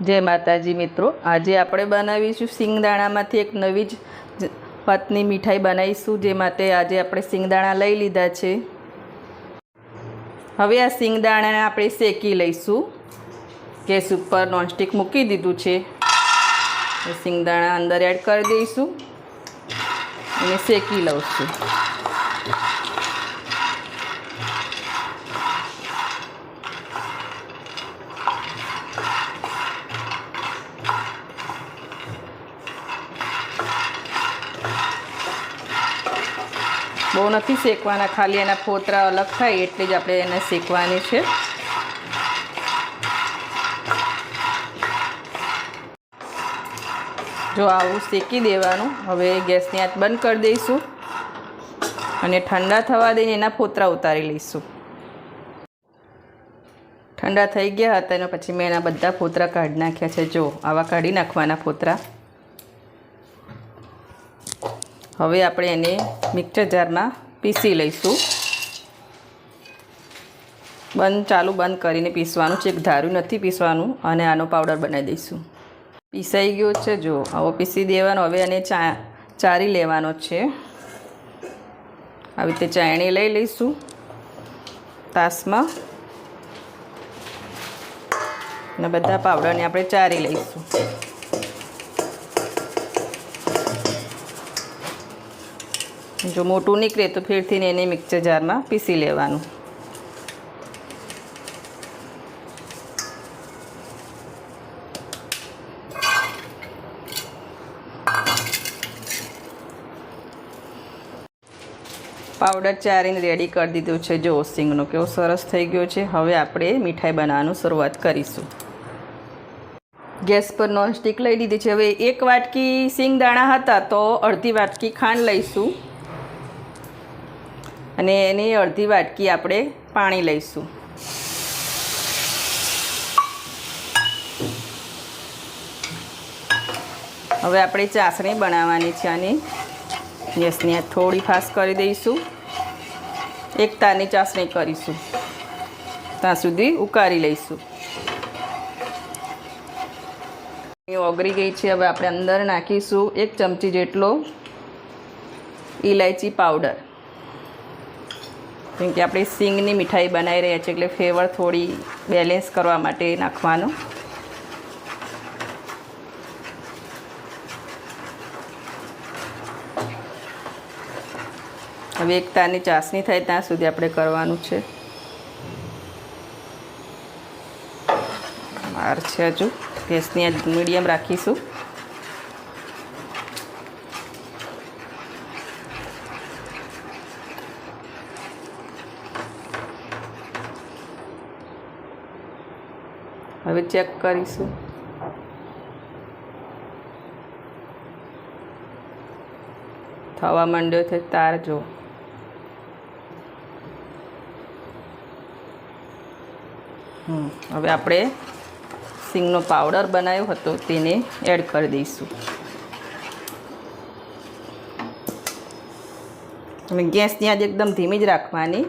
જય માતાજી મિત્રો. આજે આપણે બનાવીશું સિંગદાણામાંથી એક નવી જ પતની મીઠાઈ બનાવીશું, જે માટે આજે આપણે સિંગદાણા લઈ લીધા છે. હવે આ સિંગદાણાને આપણે શેકી લઈશું. ગેસ ઉપર નોનસ્ટિક મૂકી દીધું છે. સિંગદાણા અંદર એડ કરી દઈશું. અને શેકી લઈશું નથી શેકવાના, ખાલી એના ફોતરા અલગ થાય એટલે જ આપણે એને શેકવાની છે. જો આવું શેકી દેવાનું, હવે ગેસની આંચ બંધ કરી દઈશું અને ઠંડા થવા દઈને એના ફોતરા ઉતારી લઈશું. ઠંડા થઈ ગયા હતા એના પછી મેં એના બધા ફોતરા કાઢી નાખ્યા છે. જો, આવા કાઢી નાખવાના ફોતરા. હવે આપણે એને મિક્સર જારમાં પીસી લઈશું. બંધ, ચાલુ બંધ કરીને પીસવાનું છે. ધારું નથી પીસવાનું. અને આનો પાવડર બનાવી દઈશું. પીસાઈ ગયો છે, જો. આવો પીસી દેવાનો. હવે એને ચા, ચારી લેવાનો છે. આવી રીતે ચાયણી લઈ લઈશું તાસમાં. અને બધા પાવડરને આપણે ચારી લઈશું. જો મોટું નીકળે તો ફેરથી એને મિક્સર જારમાં પીસી લેવાનું. પાવડર ચારીને રેડી કરી દીધું છે. જો સિંગનો કેવો સરસ થઈ ગયો છે. હવે આપણે મીઠાઈ બનાવવાનું શરૂઆત કરીશું. ગેસ પર નોનસ્ટિક લઈ લીધી છે. હવે એક વાટકી સિંગ દાણા હતા તો અડધી વાટકી ખાંડ લઈશું. અને એની અડધી વાટકી આપણે પાણી લઈશું. હવે આપણે ચાસણી બનાવવાની છે આની. ગેસની આ થોડી ફાસ્ટ કરી દઈશું. એક તારની ચાસણી કરીશું. ત્યાં સુધી ઉકાળી લઈશું. ઓગળી ગઈ છે, હવે આપણે અંદર નાખીશું એક ચમચી જેટલો ઇલાયચી પાવડર. કેમ કે આપણે સિંગની મીઠાઈ બનાવી રહ્યા છીએ એટલે ફ્લેવર થોડી બેલેન્સ કરવા માટે નાખવાનું. હવે એક તારની ચાસણી થાય ત્યાં સુધી આપણે કરવાનું છે. માર છે હજુ. ગેસની મીડિયમ રાખીશું. હવે ચેક કરીશું. થવા માંડ્યો છે તાર જો. હવે આપણે સિંગનો પાવડર બનાવ્યો હતો તેને એડ કરી દઈશું. અને ગેસની જ એકદમ ધીમી જ રાખવાની.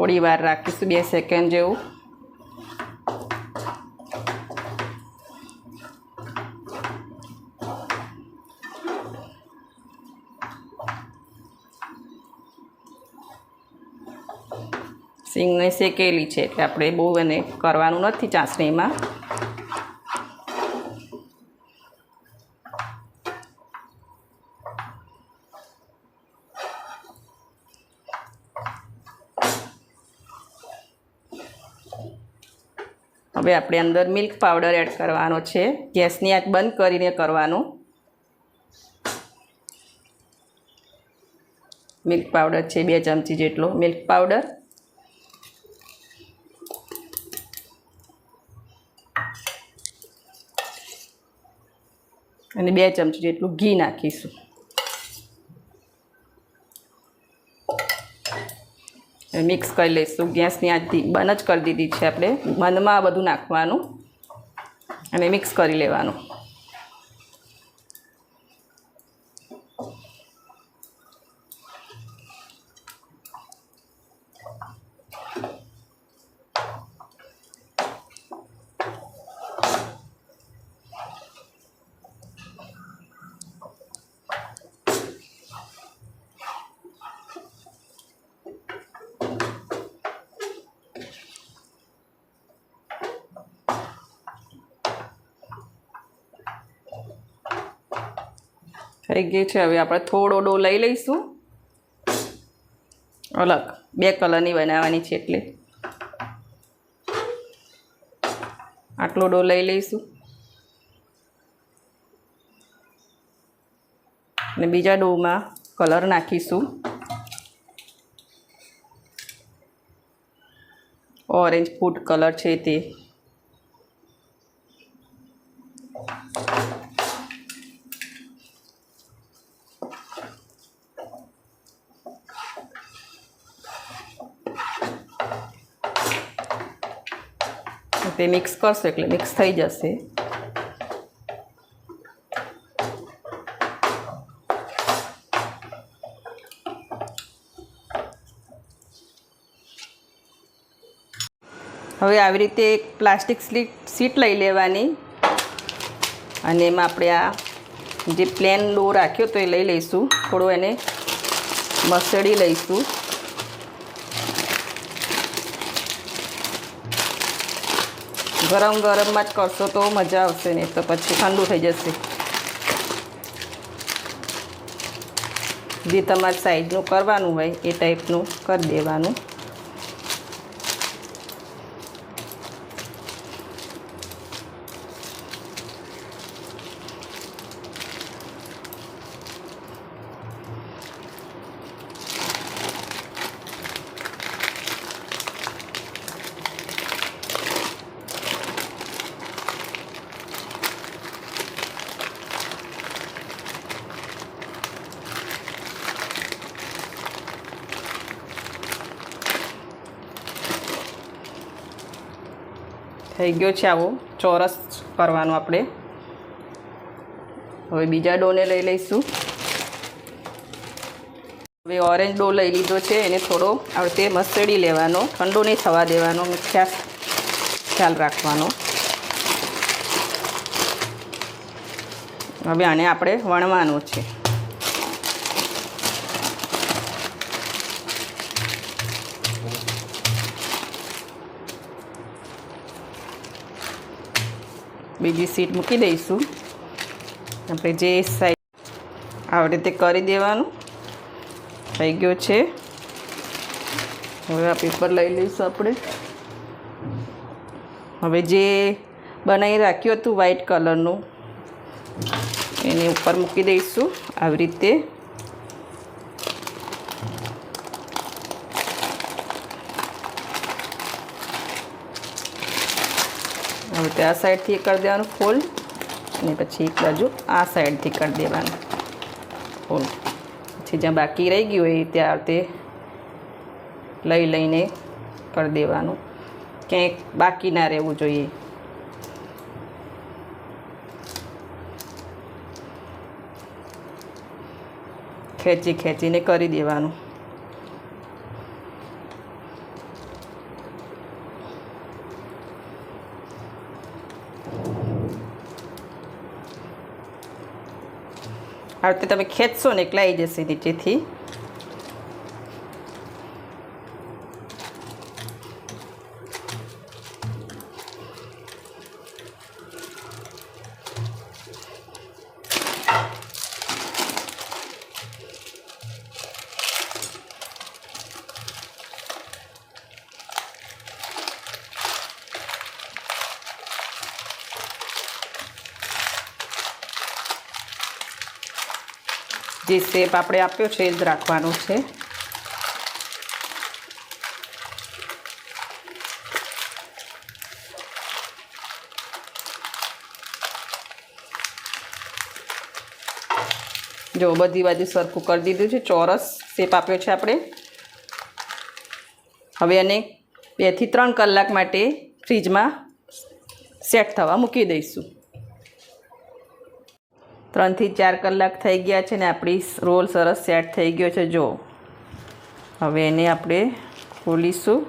થોડી વાર રાખીશું, બે સેકન્ડ જેવું. સિંગને શેકેલી છે, એટલે આપણે બહુ એને કરવાનું નથી ચાસણીમાં. હવે આપણે અંદર મિલ્ક પાવડર એડ કરવાનો છે. ગેસની આંચ બંધ કરીને કરવાનું. મિલ્ક પાવડર છે બે ચમચી જેટલો મિલ્ક પાવડર. અને બે ચમચી જેટલું ઘી નાખીશું. મિક્સ કરી લઈશું. ગેસની આજથી બંધ જ કરી દીધી છે આપણે. બંધમાં આ બધું નાખવાનું અને મિક્સ કરી લેવાનું. થઈ ગઈ છે. હવે આપણે થોડો ડો લઈ લઈશું. અલગ. બે કલરની બનાવવાની છે એટલે. આટલો ડો લઈ લઈશું. અને બીજા ડોમાં કલર નાખીશું. ઓરેન્જ ફૂડ કલર છે તે. તે મિક્સ કરશો એટલે મિક્સ થઈ જશે. હવે આવી રીતે એક પ્લાસ્ટિક સ્લીટ સીટ લઈ લેવાની. અને એમાં આપણે આ જે પ્લેન ડો રાખ્યો તો એ લઈ લઈશું. થોડો એને મસળી લઈશું. ગરમ ગરમમાં જ કરશો તો મજા આવશે, નહીં તો પછી ઠંડુ થઈ જશે. જે તમારી સાઈઝનું કરવાનું હોય એ ટાઈપનું કરી દેવાનું. થઈ ગયો છે આવો ચોરસ કરવાનો આપણે. હવે બીજા ડોને લઈ લઈશું. હવે ઓરેન્જ ડો લઈ લીધો છે, એને થોડો આપણે તે મસળી લેવાનો, ઠંડો નહીં થવા દેવાનો ખાસ ખ્યાલ રાખવાનો. હવે આને આપણે વણવાનું છે. બીજી સીટ મૂકી દઈશું. આપણે જે સાઈડ આવી રીતે કરી દેવાનું, થઈ ગયો છે. હવે આ પેપર લઈ લઈશું આપણે. હવે જે બનાવી રાખ્યું હતું વ્હાઈટ કલરનું એની ઉપર મૂકી દઈશું આવી રીતે. હવે આ સાઈડથી કરી દેવાનું ફોલ્ડ અને પછી એક બાજુ આ સાઈડથી કરી દેવાનું ફોલ્ડ પછી જ્યાં બાકી રહી ગયું હોય ત્યાં તે લઈ લઈને કરી દેવાનું. ક્યાંય બાકી ના રહેવું જોઈએ. ખેંચી ખેંચીને કરી દેવાનું. આ રીતે તમે ખેંચશો ને એટલે આવી જશે નીચેથી. જે શેપ આપણે આપ્યો છે, એ જ રાખવાનો છે. જો બધી બાજુ સરખું કરી દીધું છે, ચોરસ શેપ આપ્યો છે આપણે. હવે એને બેથી ત્રણ કલાક માટે ફ્રીજમાં સેટ થવા મૂકી દઈશું. ત્રણથી ચાર કલાક થઈ ગયા છે ને આપણી રોલ સરસ સેટ થઈ ગયો છે, જો. હવે એને આપણે ખોલીશું.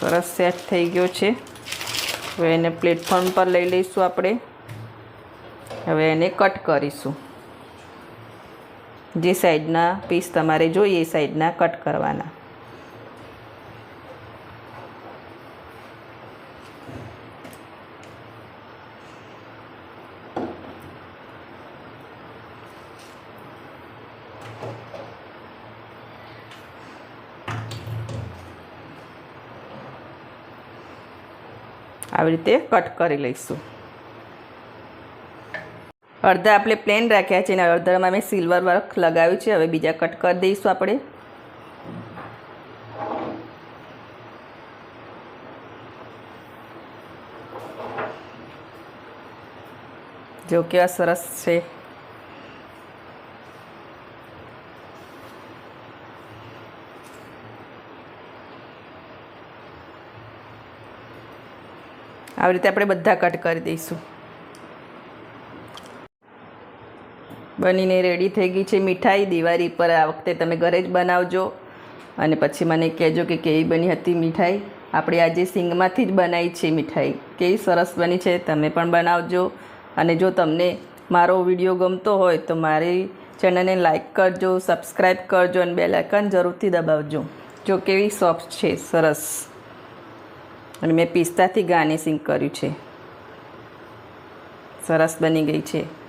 સરસ સેટ થઈ ગયો છે. હવે એને પ્લેટફોર્મ પર લઈ લઈશું આપણે. હવે એને કટ કરીશું. જે સાઈડના પીસ તમારે જોઈએ એ સાઈડના કટ કરવાના. આવી રીતે કટ કરી લઈશું. અડધા આપણે પ્લેન રાખ્યા છે અને અડધામાં મેં સિલ્વર વર્ક લગાવ્યું છે. હવે બીજા કટ કરી દઈશું આપણે. જો કેવા સરસ છે. આવી રીતે આપણે બધા કટ કરી દઈશું. બનીને રેડી થઈ ગઈ છે મીઠાઈ. દિવાળી પર આ વખતે તમે ઘરે જ બનાવજો. અને પછી મને કહેજો કે કેવી બની હતી મીઠાઈ. આપણે આજે સિંગમાંથી જ બનાવી છે મીઠાઈ. કેવી સરસ બની છે તમે પણ બનાવજો. અને જો તમને મારો વીડિયો ગમતો હોય તો મારી ચેનલને લાઈક કરજો સબસ્ક્રાઈબ કરજો અને બેલાઇકન જરૂરથી દબાવજો. જો કેવી સોફ્ટ છે, સરસ. અને મેં પિસ્તાથી ગાર્નિશિંગ કર્યું છે. સરસ બની ગઈ છે.